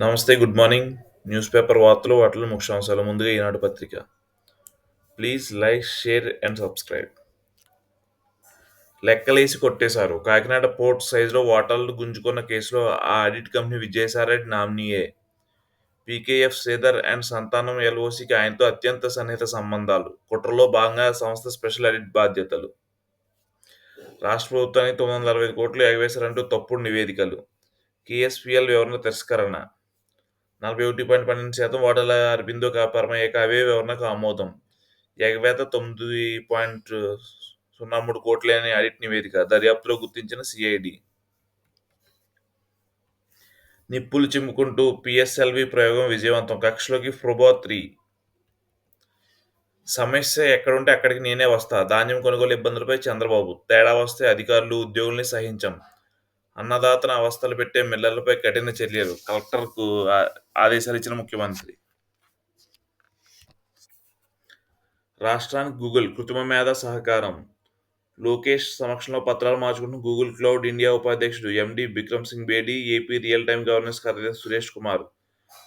నమస్తే good morning. News paper వార్తలు వాటిలో ముఖ్యాంశాలు. ముందుగా ఈనాడు పత్రిక. Please like share and subscribe. లెక్కలేసి కొట్టేశారు. కాకినాడ పోర్ట్ సైజులో వాటర్లు గుంజుకున్న కేసులో ఆ ఆడిట్ కంపెనీ విజయసాయిరెడ్డి నామినీయే. పీకేఎఫ్ శ్రీధర్ అండ్ సంతానం ఎల్ఓసికి ఆయనతో అత్యంత సన్నిహిత సంబంధాలు. కుట్రలో భాగంగా సంస్థ స్పెషల్ ఆడిట్ బాధ్యతలు. రాష్ట్ర ప్రభుత్వానికి తొమ్మిది వందల అరవై ఐదు కోట్లు ఎగవేశారంటూ తప్పుడు నివేదికలు. కేఎస్పిఎల్ వివరణ తిరస్కరణ. నలభై ఒకటి పాయింట్ పన్నెండు శాతం ఓటర్ల అరబిందో పరమయ్యాక అవే వివరణకు ఆమోదం. ఎగవేత తొమ్మిది పాయింట్ సున్నా మూడు కోట్లే ఆడిట్ నివేదిక దర్యాప్తులో గుర్తించిన సిఐడి. నిప్పులు చిమ్ముకుంటూ పిఎస్ఎల్వి ప్రయోగం విజయవంతం. కక్షలోకి ఫ్రోబో త్రీ. సమస్య ఎక్కడుంటే అక్కడికి నేనే వస్తా. ధాన్యం కొనుగోలు ఇబ్బందులపై చంద్రబాబు. తేడా వస్తే అధికారులు ఉద్యోగుల్ని సహించం. అన్నదాతన అవస్థలు పెట్టే మిల్లర్లపై కఠిన చర్యలు. కలెక్టర్కు ఆదేశాలు ఇచ్చిన ముఖ్యమంత్రి. రాష్ట్రానికి గూగుల్ కృత్రిమ మేధ సహకారం. లోకేష్ సమక్షంలో పత్రాలు మార్చుకుంటున్న గూగుల్ క్లౌడ్ ఇండియా ఉపాధ్యక్షుడు MD Bikram Singh Bedi AP real time governance కార్యదర్శి సురేష్ కుమార్.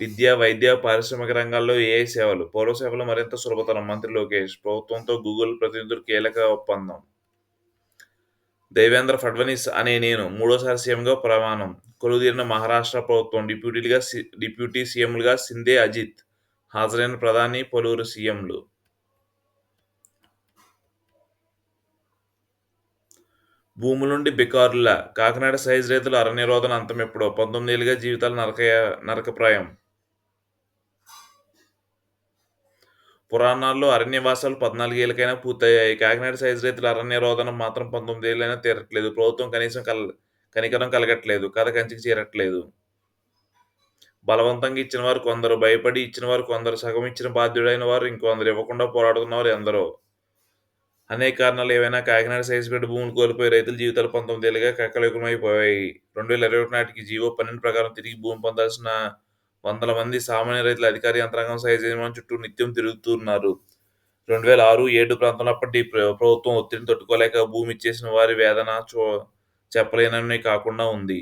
విద్య వైద్య పారిశ్రామిక రంగాల్లో ఏఐ సేవలు? పౌర సేవలు మరింత సులభతరం. మంత్రి లోకేష్ ప్రభుత్వంతో గూగుల్ ప్రతినిధులు కీలక ఒప్పందం. దేవేంద్ర ఫడ్వనీస్ అనే నేను మూడోసారి సీఎంగా ప్రమాణం. కొలువుదీరిన మహారాష్ట్ర ప్రభుత్వం డిప్యూటీలుగా డిప్యూటీ సీఎంలుగా సిందే అజిత్ హాజరైన ప్రధాని పలువురు సీఎంలు. భూముల నుండి బికారుల కాకినాడ సైజ్ రైతుల అరణ్య రోదన అంతం ఎప్పుడో? పంతొమ్మిది ఏళ్ళుగా జీవితాలు నరక నరకప్రాయం. పురాణాల్లో అరణ్యవాసాలు పద్నాలుగేళ్ళకైనా పూర్తయ్యాయి. కాకినాడ సైజ్ రైతుల అరణ్య రోదనం మాత్రం పంతొమ్మిది ఏళ్ళైనా తీరట్లేదు. ప్రభుత్వం కనీసం కల్ కనికరం కలగట్లేదు. కథ కంచికి చేరట్లేదు. బలవంతంగా ఇచ్చిన వారు కొందరు భయపడి ఇచ్చిన వారు కొందరు సగం ఇచ్చిన బాధ్యుడైన వారు ఇంకొందరు ఇవ్వకుండా పోరాడుతున్న వారు ఎందరో. అనేక కారణాలు ఏవైనా కాకినాడ సైజ్ పెట్టి భూములు కోల్పోయి రైతుల జీవితాలు పంతొమ్మిది ఏళ్ళుగా కక్కలయుగమైపోయాయి రెండు వేల ఇరవై ఒకటి నాటికి జీవో పన్నెండు ప్రకారం తిరిగి భూమి పొందాల్సిన వందల మంది సామాన్య రైతుల అధికార యంత్రాంగం సైజ్ యజమాని చుట్టూ నిత్యం తిరుగుతున్నారు. రెండు వేల ఆరు ఏడు ప్రాంతంలో అప్పటి ప్రభుత్వం ఒత్తిడిని తట్టుకోలేక భూమి ఇచ్చేసిన వారి వేదన చో చెప్పలేనని కాకుండా ఉంది.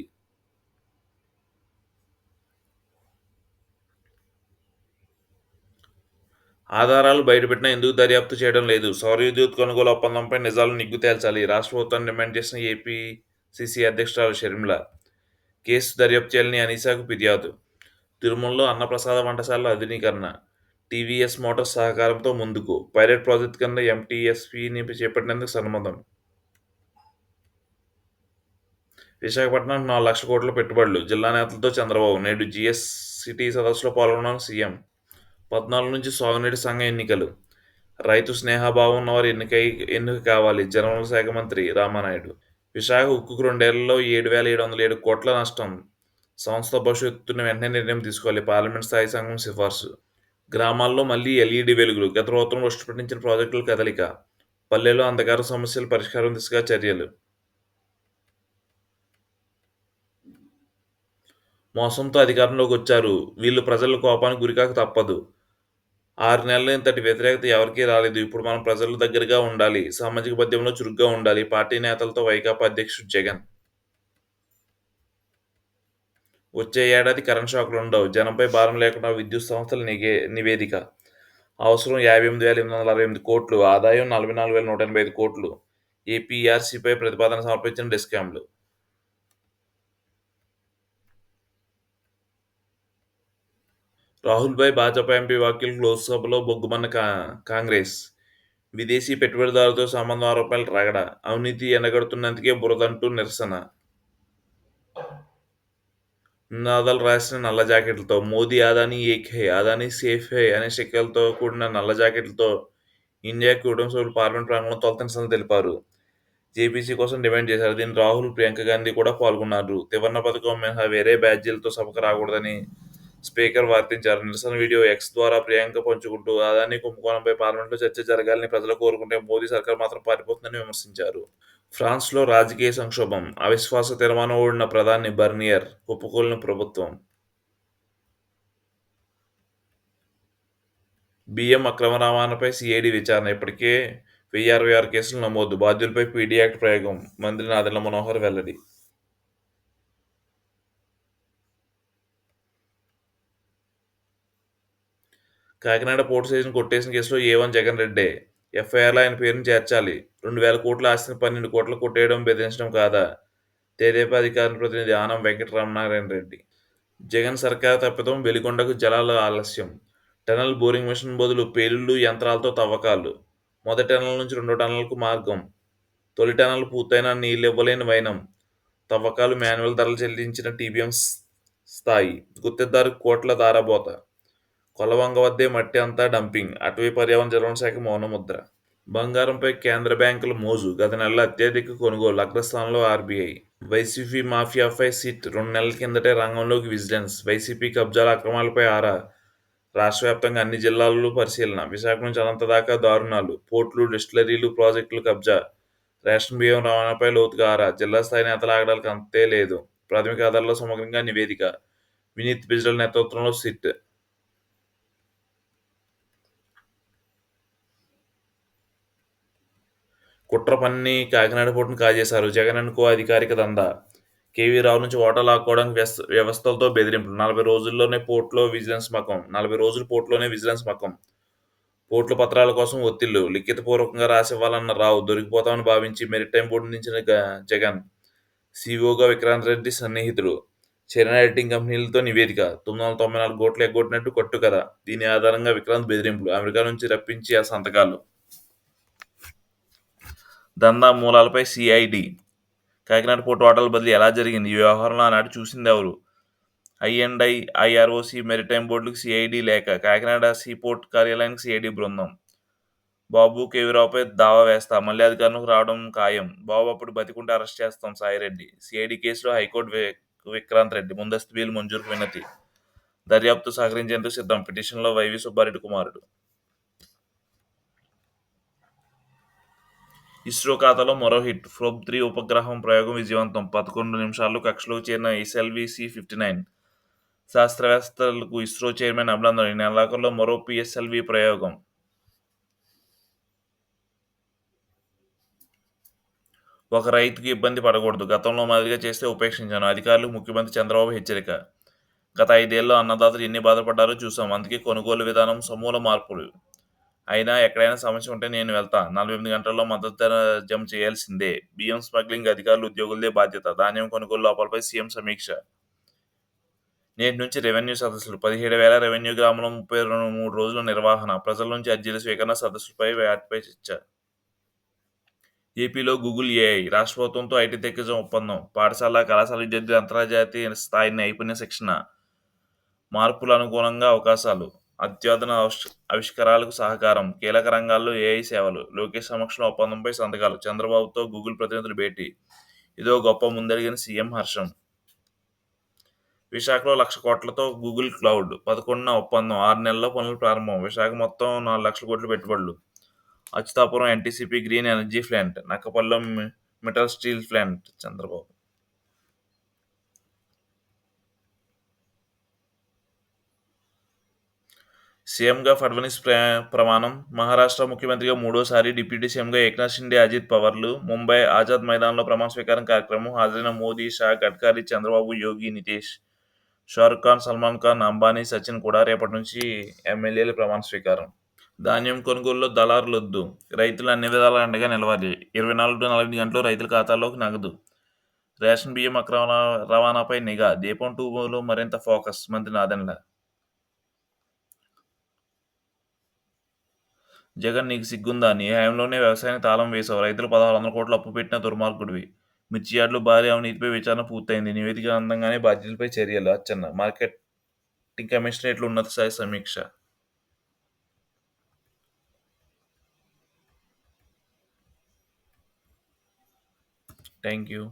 ఆధారాలు బయటపెట్టినా ఎందుకు దర్యాప్తు చేయడం లేదు? సౌర విద్యుత్ కొనుగోలు ఒప్పందంపై నిజాలు నిగ్గు తేల్చాలి. రాష్ట్ర ప్రభుత్వం డిమాండ్ చేసిన ఏపీసీసీ అధ్యక్షురాలు షర్మిల కేసు దర్యాప్తు చేయాలని అనీసాకు ఫిర్యాదు. తిరుమలలో అన్నప్రసాద వంటశాల ఆధునీకరణ. టీవీఎస్ మోటార్స్ సహకారంతో ముందుకు. పైలట్ ప్రాజెక్ట్ కింద ఎంటీఎస్పీని చేపట్టినందుకు సమ్మతం విశాఖపట్నం నాలుగు లక్షల కోట్ల పెట్టుబడులు. జిల్లా నేతలతో చంద్రబాబు నేడు జిఎస్ సిటీ సదస్సులో పాల్గొన్నాను సీఎం. పద్నాలుగు నుంచి సాగునీటి సంఘ ఎన్నికలు. రైతు స్నేహభావం ఉన్నవారు ఎన్నికై ఎన్నిక కావాలి. జనరల్ శాఖ మంత్రి రామానాయుడు. విశాఖ ఉక్కుకు రెండేళ్ళలో ఏడు వేల ఏడు వందల ఏడు కోట్ల నష్టం. సంస్థ భవిష్యత్తును వెంటనే నిర్ణయం తీసుకోవాలి. పార్లమెంట్ స్థాయి సంఘం సిఫార్సు. గ్రామాల్లో మళ్ళీ ఎల్ఈడి వెలుగులు. గత ప్రభుత్వం దృష్టిపెట్టించిన ప్రాజెక్టుల కదలిక. పల్లెల్లో అంధకార సమస్యల పరిష్కారం దిశగా చర్యలు. మోసంతో అధికారంలోకి వచ్చారు. వీళ్ళు ప్రజల కోపానికి గురికాక తప్పదు. ఆరు నెలల ఇంతటి వ్యతిరేకత ఎవరికీ రాలేదు. ఇప్పుడు మనం ప్రజల దగ్గరగా ఉండాలి. సామాజిక పద్యంలో చురుగ్గా ఉండాలి. పార్టీ నేతలతో వైకాపా అధ్యక్షుడు జగన్. వచ్చే ఏడాది కరెంట్ షాక్లు ఉండవు. జనంపై భారం లేకుండా విద్యుత్ సంస్థల నిగే నివేదిక. అవసరం యాభై ఎనిమిది వేల ఎనిమిది వందల అరవై ఎనిమిది కోట్లు ఆదాయం నలభై నాలుగు వేల నూట ఎనభై ఐదు కోట్లు. ఏపీఆర్సీపై ప్రతిపాదన సమర్పించిన డిస్కామ్లు రాహుల్పై భాజపా ఎంపీ వ్యాఖ్యలు లోక్సభలో బొగ్గుమన్న కా కాంగ్రెస్. విదేశీ పెట్టుబడిదారులతో సంబంధం ఆరోపణలు రగడ. అవినీతి ఎండగడుతున్నందుకే బురదంటూ నిరసన. నినాదాలు రాసిన నల్ల జాకెట్లతో మోదీ అదానీ ఏక్ హై అదానీ సేఫ్ హై అనే శిక్కలతో కూడిన నల్ల జాకెట్లతో ఇండియాకి కుటుంబ సభ్యులు పార్లమెంట్ ప్రాంగణంలో తొలతనిసలు తెలిపారు. జేపీసీ కోసం డిమాండ్ చేశారు. దీని రాహుల్ ప్రియాంక గాంధీ కూడా పాల్గొన్నారు. త్రివర్ణ పథకం మినహా వేరే బ్యాడ్జీలతో సభకు రాకూడదని స్పీకర్ వార్తించారు. నిరసన వీడియో ఎక్స్ ద్వారా ప్రియాంక పంచుకుంటూ అదానీ కుంభకోణంపై పార్లమెంట్లో చర్చ జరగాలని ప్రజలు కోరుకుంటే మోదీ సర్కార్ మాత్రం పారిపోతుందని విమర్శించారు. ఫ్రాన్స్లో రాజకీయ సంక్షోభం అవిశ్వాస తీర్మానం ఓడిన ప్రధాని బర్నియర్ కుప్పకూలిన ప్రభుత్వం. బియ్యం అక్రమ రవాణాపై సిఐడి విచారణ. ఇప్పటికే వెయ్యి అరవై ఆరు కేసులు నమోదు. బాధ్యులపై పీడీ యాక్ట్ ప్రయోగం. మంత్రి నాదెళ్ళ మనోహర్ వెల్లడి. కాకినాడ పోర్టు సైజును కొట్టేసిన కేసులో ఏ వన్ జగన్ రెడ్డే. ఎఫ్ఐఆర్లో ఆయన పేరును చేర్చాలి. రెండు వేల కోట్ల ఆస్తిని పన్నెండు కోట్లు కొట్టేయడం బెదిరించడం కాదా? తెదేపా అధికార ప్రతినిధి ఆనం వెంకటరామనారాయణ రెడ్డి. జగన్ సర్కార్ తప్పితం వెలిగొండకు జలాల ఆలస్యం. టనల్ బోరింగ్ మిషన్ బదులు పేలుళ్ళు యంత్రాలతో తవ్వకాలు. మొదటి టనల్ నుంచి రెండో టనల్కు మార్గం. తొలి టనల్ పూర్తయిన నీళ్ళు ఇవ్వలేని వైనం. తవ్వకాలు మాన్యువల్ ధరలు చెల్లించిన టీబీఎం స్థాయి. గుత్తెద్దారు కోట్ల దారబోత కొలవంగ వద్దే మట్టి అంతా డంపింగ్. అటవీ పర్యావరణ జలవన శాఖ మౌనముద్ర. బంగారంపై కేంద్ర బ్యాంకుల మోజు. గత నెలలో అత్యధిక కొనుగోలు. అగ్రస్థానంలో ఆర్బీఐ. వైసీపీ మాఫియాపై సిట్ రెండు నెలల కిందటే రంగంలోకి విజిలెన్స్. వైసీపీ కబ్జాల అక్రమాలపై ఆరా. రాష్ట్ర వ్యాప్తంగా అన్ని జిల్లాల్లో పరిశీలన. విశాఖ నుంచి అనంత దాకా దారుణాలు. పోర్టులు డిస్టిలరీలు ప్రాజెక్టులు కబ్జా. రేషన్ బియ్యం రవాణాపై లోతుగా ఆరా. జిల్లా స్థాయి నేతల ఆగడాలకు అంతే లేదు. ప్రాథమిక ఆధారాల్లో సమగ్రంగా నివేదిక. వినీత్ బిజ్రల్ నేతృత్వంలో సిట్. కుట్ర పన్ని కాకినాడ పోటును కాజేశారు. జగన్ అనుకో అధికారిక దందా. కేవీ రావు నుంచి ఓటలు లాక్కోవడానికి వ్యవస్థలతో బెదిరింపులు. నలభై రోజుల్లోనే పోర్టులో విజిలెన్స్ మకం. నలభై రోజులు పోర్టులోనే విజిలెన్స్ మకం. పోర్టుల పత్రాల కోసం ఒత్తిళ్ళు. లిఖితపూర్వకంగా రాసివ్వాలన్న రావు దొరికిపోతామని భావించి మెరిటైమ్ బోర్డు నుంచిన జగన్ సీఓగా విక్రాంత్ రెడ్డి సన్నిహితుడు చైనా ఎడిటింగ్ కంపెనీలతో నివేదిక. తొమ్మిది వందల తొంభై నాలుగు కోట్లు ఎగ్గొట్టినట్టు కొట్టు కదా దీని ఆధారంగా విక్రాంత్ బెదిరింపులు. అమెరికా నుంచి రప్పించి ఆ సంతకాలు. దందా మూలాలపై సిఐడి కాకినాడ పోర్టు వాటర్ బదిలీ ఎలా జరిగింది? ఈ వ్యవహారంలో ఆనాడు చూసింది ఎవరు? ఐఎండ్ఐ ఐ ఐఆర్ఓసి మెరిటైమ్ బోర్డులకు సిఐడి లేక కాకినాడ సీపోర్ట్ కార్యాలయానికి సిఐడి బృందం. బాబు కేవీరావుపై దావా వేస్తా మళ్ళీ అధికారంలోకి రావడం ఖాయం. బాబు అప్పుడు బతికుంటే అరెస్ట్ చేస్తాం సాయిరెడ్డి. సిఐడి కేసులో హైకోర్టు విక్రాంత్ రెడ్డి ముందస్తు బెయిల్ మంజూరుకు వినతి దర్యాప్తు సహకరించేందుకు సిద్ధం పిటిషన్లో వైవి సుబ్బారెడ్డి కుమారుడు. ఇస్రో ఖాతాలో మరో హిట్. ఫ్రోబ్ త్రీ ఉపగ్రహం ప్రయోగం విజయవంతం. పదకొండు నిమిషాల్లో కక్షలో చేరిన ఎస్ఎల్వి సి ఫిఫ్టీ నైన్. శాస్త్రవేత్తలకు ఇస్రో చైర్మన్ అభినందన. ఈ నెలాఖరులో మరో పిఎస్ఎల్వి ప్రయోగం. ఒక రైతుకు ఇబ్బంది పడకూడదు. గతంలో మాదిరిగా చేస్తే ఉపేక్షించాను. అధికారులు ముఖ్యమంత్రి చంద్రబాబు హెచ్చరిక. గత ఐదేళ్ళలో అన్నదాతలు ఎన్ని బాధపడ్డారో చూసాం అందుకే కొనుగోలు విధానం సమూల మార్పులు. అయినా ఎక్కడైనా సమస్య ఉంటే నేను వెళ్తా. నలభై ఎనిమిది గంటల్లో మద్దతు ధర జమ చేయాల్సిందే. బియ్యం స్మగ్లింగ్ అధికారులు ఉద్యోగులదే బాధ్యత. ధాన్యం కొనుగోలు లోపాలపై సీఎం సమీక్ష. నేటి నుంచి రెవెన్యూ సదస్సులు. పదిహేడు వేల రెవెన్యూ గ్రామంలో ముప్పై రెండు మూడు రోజుల నిర్వహణ. ప్రజల నుంచి అర్జీల స్వీకరణ సదస్సులపై వాటిపై చర్చ. ఏపీలో గూగుల్ ఏఐ. రాష్ట్ర ప్రభుత్వంతో ఐటీ తెక్కించడం ఒప్పందం. పాఠశాల కళాశాల విద్యార్థులు అంతర్జాతీయ స్థాయి నైపుణ్య శిక్షణ. మార్పుల అనుగుణంగా అవకాశాలు. అత్యాధున ఆవిష్కారాలకు సహకారం. కీలక రంగాల్లో ఏఐ సేవలు. లోకేష్ సమక్షంలో ఒప్పందంపై సంతకాలు. చంద్రబాబుతో గూగుల్ ప్రతినిధులు భేటీ. ఇదో గొప్ప ముందడిగిన సీఎం హర్షం. విశాఖలో లక్ష కోట్లతో గూగుల్ క్లౌడ్. పదకొండున ఒప్పందం. ఆరు నెలల్లో పనులు ప్రారంభం. విశాఖ మొత్తం నాలుగు లక్షల కోట్ల పెట్టుబడులు. Achyutapuram NTPC green energy plant. Nakkapalli metal steel plant. Chandrababu సీఎంగా ఫడ్వనీస్ ప్ర- ప్రమాణం. మహారాష్ట్ర ముఖ్యమంత్రిగా మూడోసారి డిప్యూటీ సీఎంగా ఏక్నాథ్ షిండే అజిత్ పవర్లు. ముంబై ఆజాద్ మైదాన్లో ప్రమాణ స్వీకారం కార్యక్రమం హాజరైన మోదీ షా గడ్కరీ చంద్రబాబు యోగి నితీష్ షారుఖ్ ఖాన్ సల్మాన్ ఖాన్ అంబానీ సచిన్ కూడా రేపటి నుంచి ఎమ్మెల్యేల ప్రమాణ స్వీకారం. ధాన్యం కొనుగోలులో దళారులొద్దు రైతులు అన్ని విధాల అండగా నిలవాలి. ఇరవై నాలుగు నలభై గంటలు రైతుల ఖాతాల్లోకి నగదు. రేషన్ బియ్యం అక్రమ రవాణాపై నిఘా. దీపం టూలో మరింత ఫోకస్. మంత్రి నాదెండ్ల జగన్ నీకు సిగ్గుందా? నీ హయాంలోనే వ్యవసాయానికి తాళం వేశావు రైతులు పదహారు వందల కోట్లు అప్పు పెట్టిన దుర్మార్గుడివి. మిర్చి యార్డులు భారీ అవినీతిపై విచారణ పూర్తయింది. నివేదిక అందంగానే బాధ్యతలపై చర్యలు. అచ్చన్న. మార్కెటింగ్ కమిషనరేట్లు ఉన్నత స్థాయి సమీక్ష? Thank you